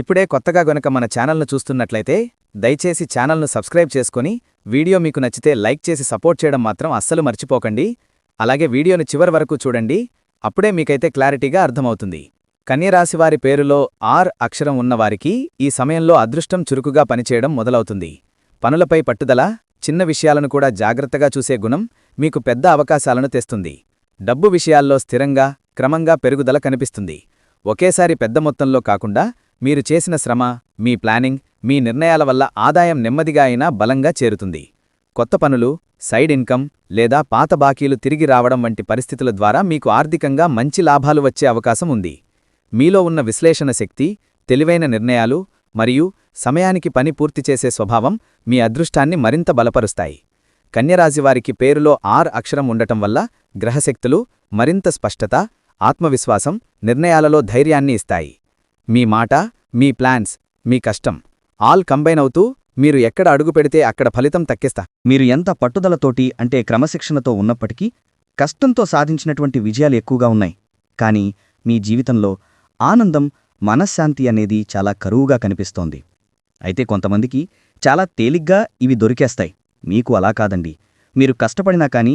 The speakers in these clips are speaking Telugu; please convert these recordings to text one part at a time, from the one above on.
ఇప్పుడే కొత్తగా గనుక మన ఛానల్ను చూస్తున్నట్లయితే దయచేసి ఛానల్ను సబ్స్క్రైబ్ చేసుకొని వీడియో మీకు నచ్చితే లైక్ చేసి సపోర్ట్ చేయడం మాత్రం అస్సలు మర్చిపోకండి. అలాగే వీడియోను చివరి వరకు చూడండి. అప్పుడే మీకైతే క్లారిటీగా అర్థమవుతుంది. కన్యరాశివారి పేరులో ఆర్ అక్షరం ఉన్నవారికి ఈ సమయంలో అదృష్టం చురుకుగా పనిచేయడం మొదలవుతుంది. పనులపై పట్టుదల చిన్న విషయాలను కూడా జాగ్రత్తగా చూసే గుణం మీకు పెద్ద అవకాశాలను తెస్తుంది. డబ్బు విషయాల్లో స్థిరంగా క్రమంగా పెరుగుదల కనిపిస్తుంది. ఒకేసారి పెద్ద మొత్తంలో కాకుండా మీరు చేసిన శ్రమ మీ ప్లానింగ్ మీ నిర్ణయాల వల్ల ఆదాయం నెమ్మదిగా అయినా బలంగా చేరుతుంది. కొత్త పనులు సైడ్ ఇన్కమ్ లేదా పాత బాకీలు తిరిగి రావడం వంటి పరిస్థితుల ద్వారా మీకు ఆర్థికంగా మంచి లాభాలు వచ్చే అవకాశం ఉంది. మీలో ఉన్న విశ్లేషణ శక్తి తెలివైన నిర్ణయాలు మరియు సమయానికి పని పూర్తి చేసే స్వభావం మీ అదృష్టాన్ని మరింత బలపరుస్తాయి. కన్యరాశివారికి పేరులో ఆర్ అక్షరం ఉండటం వల్ల గ్రహశక్తులు మరింత స్పష్టత ఆత్మవిశ్వాసం నిర్ణయాలలో ధైర్యాన్ని ఇస్తాయి. మీ మాట మీ ప్లాన్స్ మీ కష్టం ఆల్ కంబైన్ అవుతూ మీరు ఎక్కడ అడుగు పెడితే అక్కడ ఫలితం తక్కిస్తా. మీరు ఎంత పట్టుదలతోటి అంటే క్రమశిక్షణతో ఉన్నప్పటికీ కష్టంతో సాధించినటువంటి విజయాలు ఎక్కువగా ఉన్నాయి. కానీ మీ జీవితంలో ఆనందం మనశ్శాంతి అనేది చాలా కరువుగా కనిపిస్తోంది. అయితే కొంతమందికి చాలా తేలిగ్గా ఇవి దొరికేస్తాయి. మీకు అలా కాదండి. మీరు కష్టపడినా కానీ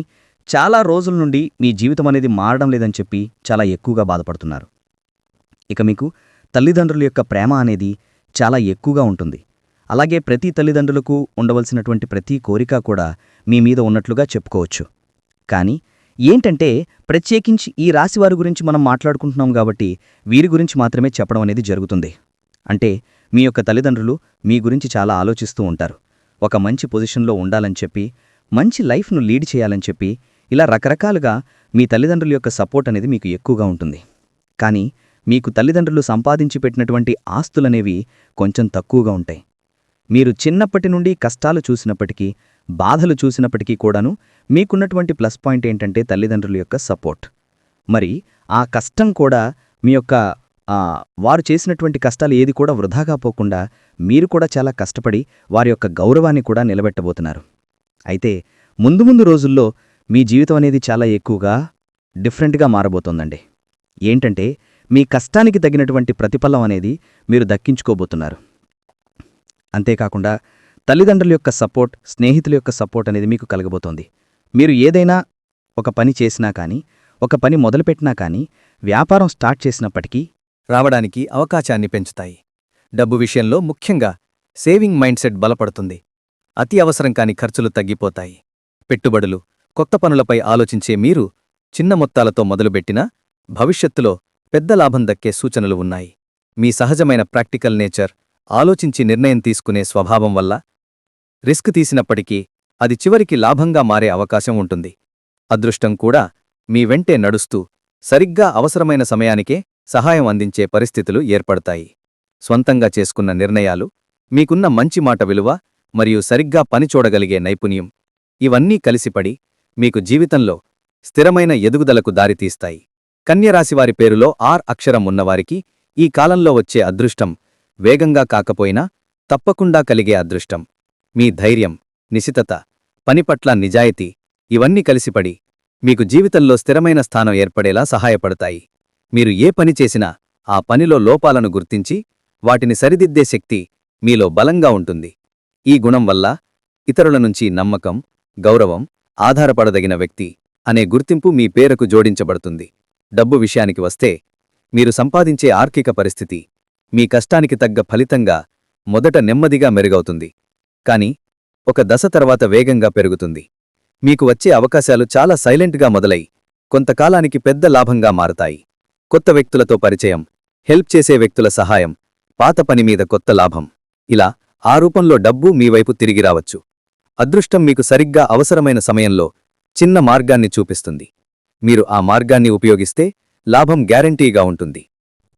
చాలా రోజుల నుండి మీ జీవితం అనేది మారడం లేదని చెప్పి చాలా ఎక్కువగా బాధపడుతున్నారు. ఇక మీకు తల్లిదండ్రుల యొక్క ప్రేమ అనేది చాలా ఎక్కువగా ఉంటుంది. అలాగే ప్రతి తల్లిదండ్రులకు ఉండవలసినటువంటి ప్రతి కోరిక కూడా మీ మీద ఉన్నట్లుగా చెప్పుకోవచ్చు. కానీ ఏంటంటే ప్రత్యేకించి ఈ రాశివారి గురించి మనం మాట్లాడుకుంటున్నాం కాబట్టి వీరి గురించి మాత్రమే చెప్పడం అనేది జరుగుతుంది. అంటే మీ యొక్క తల్లిదండ్రులు మీ గురించి చాలా ఆలోచిస్తూ ఉంటారు. ఒక మంచి పొజిషన్లో ఉండాలని చెప్పి మంచి లైఫ్ను లీడ్ చేయాలని చెప్పి ఇలా రకరకాలుగా మీ తల్లిదండ్రుల యొక్క సపోర్ట్ అనేది మీకు ఎక్కువగా ఉంటుంది. కానీ మీకు తల్లిదండ్రులు సంపాదించి పెట్టినటువంటి ఆస్తులనేవి కొంచెం తక్కువగా ఉంటాయి. మీరు చిన్నప్పటి నుండి కష్టాలు చూసినప్పటికీ బాధలు చూసినప్పటికీ కూడాను మీకున్నటువంటి ప్లస్ పాయింట్ ఏంటంటే తల్లిదండ్రుల యొక్క సపోర్ట్. మరి ఆ కష్టం కూడా మీ యొక్క వారు చేసినటువంటి కష్టాలు ఏది కూడా వృధాగా పోకుండా మీరు కూడా చాలా కష్టపడి వారి యొక్క గౌరవాన్ని కూడా నిలబెట్టబోతున్నారు. అయితే ముందు ముందు రోజుల్లో మీ జీవితం అనేది చాలా ఎక్కువగా డిఫరెంట్గా మారబోతోందండి. ఏంటంటే మీ కష్టానికి తగినటువంటి ప్రతిఫలం అనేది మీరు దక్కించుకోబోతున్నారు. అంతేకాకుండా తల్లిదండ్రుల యొక్క సపోర్ట్ స్నేహితుల యొక్క సపోర్ట్ అనేది మీకు కలగబోతోంది. మీరు ఏదైనా ఒక పని చేసినా కానీ ఒక పని మొదలుపెట్టినా కానీ వ్యాపారం స్టార్ట్ చేసినప్పటికీ రావడానికి అవకాశాన్ని పెంచుతాయి. డబ్బు విషయంలో ముఖ్యంగా సేవింగ్ మైండ్ సెట్ బలపడుతుంది. అతి అవసరం కాని ఖర్చులు తగ్గిపోతాయి. పెట్టుబడులు కొత్త పనులపై ఆలోచించే మీరు చిన్న మొత్తాలతో మొదలుపెట్టినా భవిష్యత్తులో పెద్ద లాభం దక్కే సూచనలు ఉన్నాయి. మీ సహజమైన ప్రాక్టికల్ నేచర్ ఆలోచించి నిర్ణయం తీసుకునే స్వభావం వల్ల రిస్క్ తీసినప్పటికీ అది చివరికి లాభంగా మారే అవకాశం ఉంటుంది. అదృష్టం కూడా మీ వెంటే నడుస్తూ సరిగ్గా అవసరమైన సమయానికే సహాయం అందించే పరిస్థితులు ఏర్పడతాయి. స్వంతంగా చేసుకున్న నిర్ణయాలు మీకున్న మంచి మాట విలువ మరియు సరిగ్గా పనిచూడగలిగే నైపుణ్యం ఇవన్నీ కలిసిపడి మీకు జీవితంలో స్థిరమైన ఎదుగుదలకు దారితీస్తాయి. కన్యరాశివారి పేరులో ఆర్ అక్షరం ఉన్నవారికి ఈ కాలంలో వచ్చే అదృష్టం వేగంగా కాకపోయినా తప్పకుండా కలిగే అదృష్టం. మీ ధైర్యం నిశితత పనిపట్ల నిజాయితీ ఇవన్నీ కలిసిపడి మీకు జీవితంలో స్థిరమైన స్థానం ఏర్పడేలా సహాయపడతాయి. మీరు ఏ పని చేసినా ఆ పనిలో లోపాలను గుర్తించి వాటిని సరిదిద్దే శక్తి మీలో బలంగా ఉంటుంది. ఈ గుణం వల్ల ఇతరుల నుంచి నమ్మకం గౌరవం ఆధారపడదగిన వ్యక్తి అనే గుర్తింపు మీ పేరుకు జోడించబడుతుంది. డబ్బు విషయానికి వస్తే మీరు సంపాదించే ఆర్థిక పరిస్థితి మీ కష్టానికి తగ్గ ఫలితంగా మొదట నెమ్మదిగా మెరుగవుతుంది. కాని ఒక దశ తర్వాత వేగంగా పెరుగుతుంది. మీకు వచ్చే అవకాశాలు చాలా సైలెంట్గా మొదలై కొంతకాలానికి పెద్ద లాభంగా మారతాయి. కొత్త వ్యక్తులతో పరిచయం హెల్ప్ చేసే వ్యక్తుల సహాయం పాత పని మీద కొత్త లాభం. ఇలా ఆ రూపంలో డబ్బు మీ వైపు తిరిగి రావచ్చు. అదృష్టం మీకు సరిగ్గా అవసరమైన సమయంలో చిన్న మార్గాన్ని చూపిస్తుంది. మీరు ఆ మార్గాన్ని ఉపయోగిస్తే లాభం గ్యారంటీగా ఉంటుంది.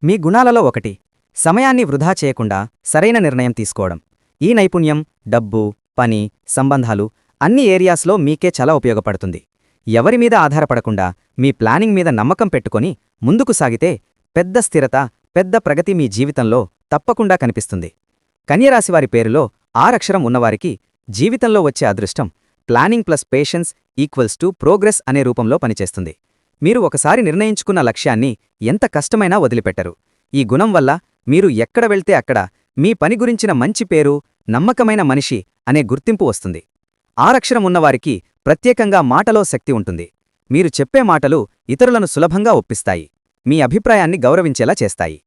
మీ గుణాలలో ఒకటి సమయాన్ని వృధా చేయకుండా సరైన నిర్ణయం తీసుకోవడం. ఈ నైపుణ్యం డబ్బు పని సంబంధాలు అన్ని ఏరియాస్లో మీకే చాలా ఉపయోగపడుతుంది. ఎవరి మీద ఆధారపడకుండా మీ ప్లానింగ్ మీద నమ్మకం పెట్టుకొని ముందుకు సాగితే పెద్ద స్థిరత పెద్ద ప్రగతి మీ జీవితంలో తప్పకుండా కనిపిస్తుంది. కన్యరాశివారి పేరులో ఆరక్షరం ఉన్నవారికి జీవితంలో వచ్చే అదృష్టం planning plus patience equals to progress అనే రూపంలో పనిచేస్తుంది. మీరు ఒకసారి నిర్ణయించుకున్న లక్ష్యాన్ని ఎంత కష్టమైనా వదిలిపెట్టరు. ఈ గుణం వల్ల మీరు ఎక్కడ వెళ్తే అక్కడ మీ పని గురించిన మంచి పేరు నమ్మకమైన మనిషి అనే గుర్తింపు వస్తుంది. ఆరక్షరం ఉన్నవారికి ప్రత్యేకంగా మాటలో శక్తి ఉంటుంది. మీరు చెప్పే మాటలు ఇతరులను సులభంగా ఒప్పిస్తాయి. మీ అభిప్రాయాన్ని గౌరవించేలా చేస్తాయి.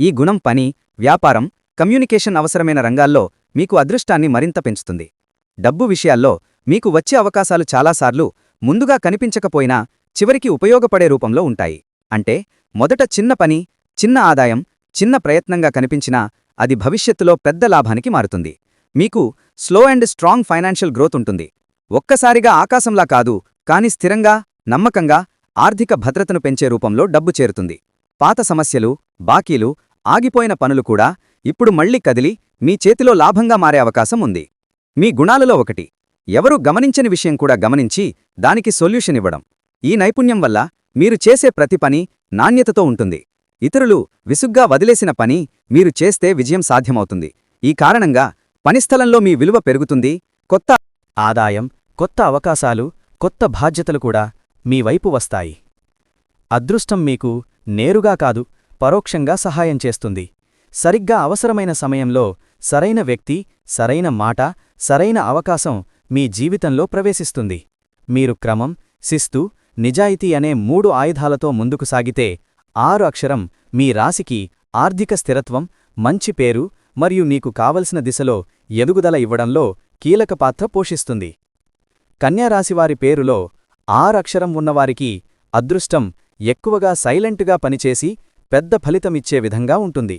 ఈ గుణం పని వ్యాపారం కమ్యూనికేషన్ అవసరమైన రంగాల్లో మీకు అదృష్టాన్ని మరింత పెంచుతుంది. డబ్బు విషయాల్లో మీకు వచ్చే అవకాశాలు చాలాసార్లు ముందుగా కనిపించకపోయినా చివరికి ఉపయోగపడే రూపంలో ఉంటాయి. అంటే మొదట చిన్న పని చిన్న ఆదాయం చిన్న ప్రయత్నంగా కనిపించినా అది భవిష్యత్తులో పెద్ద లాభానికి మారుతుంది. మీకు slow and strong financial growth ఉంటుంది. ఒక్కసారిగా ఆకాశంలా కాదు కాని స్థిరంగా నమ్మకంగా ఆర్థిక భద్రతను పెంచే రూపంలో డబ్బు చేరుతుంది. పాత సమస్యలు బాకీలు ఆగిపోయిన పనులు కూడా ఇప్పుడు మళ్ళీ కదిలి మీ చేతిలో లాభంగా మారే అవకాశం ఉంది. మీ గుణాలలో ఒకటి. ఎవరు గమనించని విషయం కూడా గమనించి దానికి సొల్యూషన్ ఇవ్వడం. ఈ నైపుణ్యం వల్ల మీరు చేసే ప్రతి పని నాణ్యతతో ఉంటుంది. ఇతరులు విసుగ్గా వదిలేసిన పని మీరు చేస్తే విజయం సాధ్యమవుతుంది. ఈ కారణంగా పనిస్థలంలో మీ విలువ పెరుగుతుంది. కొత్త ఆదాయం కొత్త అవకాశాలు కొత్త బాధ్యతలు కూడా మీ వైపు వస్తాయి. అదృష్టం మీకు నేరుగా కాదు పరోక్షంగా సహాయం చేస్తుంది. సరిగ్గా అవసరమైన సమయంలో సరైన వ్యక్తి సరైన మాట సరైన అవకాశం మీ జీవితంలో ప్రవేశిస్తుంది. మీరు క్రమం శిస్తు నిజాయితీ అనే మూడు ఆయుధాలతో ముందుకు సాగితే ఆరు అక్షరం మీ రాశికి ఆర్థిక స్థిరత్వం మంచి పేరు మరియు నీకు కావలసిన దిశలో ఎదుగుదల ఇవ్వడంలో కీలక పాత్ర పోషిస్తుంది. కన్యారాశివారి పేరులో ఆరక్షరం ఉన్నవారికి అదృష్టం ఎక్కువగా సైలెంటుగా పనిచేసి పెద్ద ఫలితమిచ్చే విధంగా ఉంటుంది.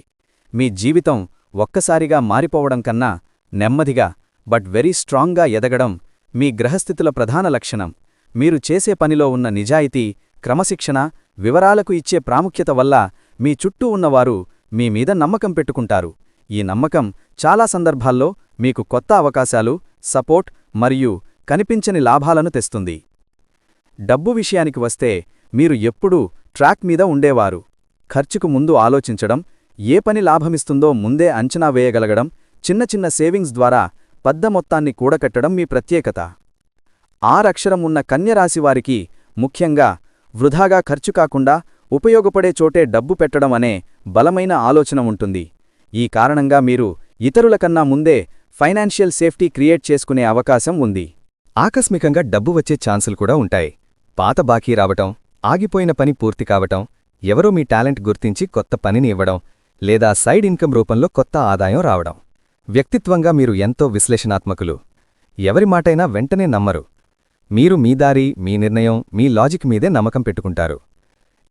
మీ జీవితం ఒక్కసారిగా మారిపోవడం కన్నా నెమ్మదిగా బట్ వెరీ స్ట్రాంగ్గా ఎదగడం మీ గ్రహస్థితుల ప్రధాన లక్షణం. మీరు చేసే పనిలో ఉన్న నిజాయితీ క్రమశిక్షణ వివరాలకు ఇచ్చే ప్రాముఖ్యత వల్ల మీ చుట్టూ ఉన్నవారు మీ మీద నమ్మకం పెట్టుకుంటారు. ఈ నమ్మకం చాలా సందర్భాల్లో మీకు కొత్త అవకాశాలు సపోర్ట్ మరియు కనిపించని లాభాలను తెస్తుంది. డబ్బు విషయానికి వస్తే మీరు ఎప్పుడూ ట్రాక్ మీద ఉండేవారు. ఖర్చుకు ముందు ఆలోచించడం ఏ పని లాభమిస్తుందో ముందే అంచనా వేయగలగడం చిన్న చిన్న సేవింగ్స్ ద్వారా పెద్ద మొత్తాన్ని కూడకట్టడం మీ ప్రత్యేకత. ఆరక్షరం ఉన్న కన్యరాశివారికి ముఖ్యంగా వృధాగా ఖర్చు కాకుండా ఉపయోగపడే చోటే డబ్బు పెట్టడం అనే బలమైన ఆలోచన ఉంటుంది. ఈ కారణంగా మీరు ఇతరుల కన్నా ముందే ఫైనాన్షియల్ సేఫ్టీ క్రియేట్ చేసుకునే అవకాశం ఉంది. ఆకస్మికంగా డబ్బు వచ్చే ఛాన్సులు కూడా ఉంటాయి. పాత బాకీ రావటం ఆగిపోయిన పని పూర్తి కావటం ఎవరో మీ టాలెంట్ గుర్తించి కొత్త పనిని ఇవ్వడం లేదా సైడ్ ఇన్కమ్ రూపంలో కొత్త ఆదాయం రావడం. వ్యక్తిత్వంగా మీరు ఎంతో విశ్లేషణాత్మకులు. ఎవరి మాటైనా వెంటనే నమ్మరు. మీరు మీ దారి మీ నిర్ణయం మీ లాజిక్ మీదే నమ్మకం పెట్టుకుంటారు.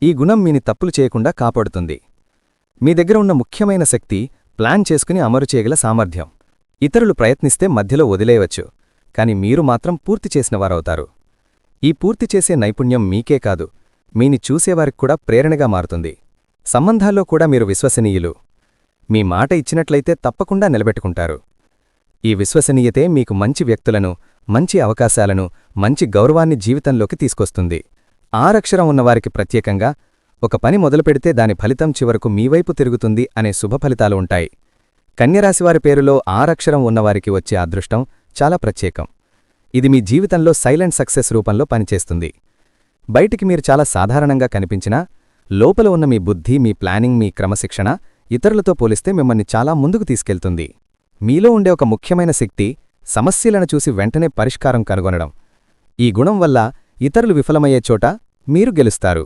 ఈ గుణం మీని తప్పులు చేయకుండా కాపాడుతుంది. మీ దగ్గర ఉన్న ముఖ్యమైన శక్తి ప్లాన్ చేసుకుని అమరు చేయగల సామర్థ్యం. ఇతరులు ప్రయత్నిస్తే మధ్యలో వదిలేయవచ్చు. కాని మీరు మాత్రం పూర్తి చేసినవారవుతారు ఈ పూర్తి చేసే నైపుణ్యం మీకే కాదు. మీని చూసేవారికి కూడా ప్రేరణగా మారుతుంది. సంబంధాల్లో కూడా మీరు విశ్వసనీయులు. మీ మాట ఇచ్చినట్లయితే తప్పకుండా నిలబెట్టుకుంటారు. ఈ విశ్వసనీయతే మీకు మంచి వ్యక్తులను మంచి అవకాశాలను మంచి గౌరవాన్ని జీవితంలోకి తీసుకొస్తుంది. ఆరక్షరం ఉన్నవారికి ప్రత్యేకంగా ఒక పని మొదలుపెడితే దాని ఫలితం చివరకు మీవైపు తిరుగుతుంది అనే శుభ ఫలితాలు ఉంటాయి. కన్యరాశివారి పేరులో ఆరక్షరం ఉన్నవారికి వచ్చే అదృష్టం చాలా ప్రత్యేకం. ఇది మీ జీవితంలో సైలెంట్ సక్సెస్ రూపంలో పనిచేస్తుంది. బయటికి మీరు చాలా సాధారణంగా కనిపించినా లోపల ఉన్న మీ బుద్ధి మీ ప్లానింగ్ మీ క్రమశిక్షణ ఇతరులతో పోలిస్తే మిమ్మల్ని చాలా ముందుకు తీసుకెళ్తుంది. మీలో ఉండే ఒక ముఖ్యమైన శక్తి సమస్యలను చూసి వెంటనే పరిష్కారం కనుగొనడం. ఈ గుణం వల్ల ఇతరులు విఫలమయ్యే చోట మీరు గెలుస్తారు.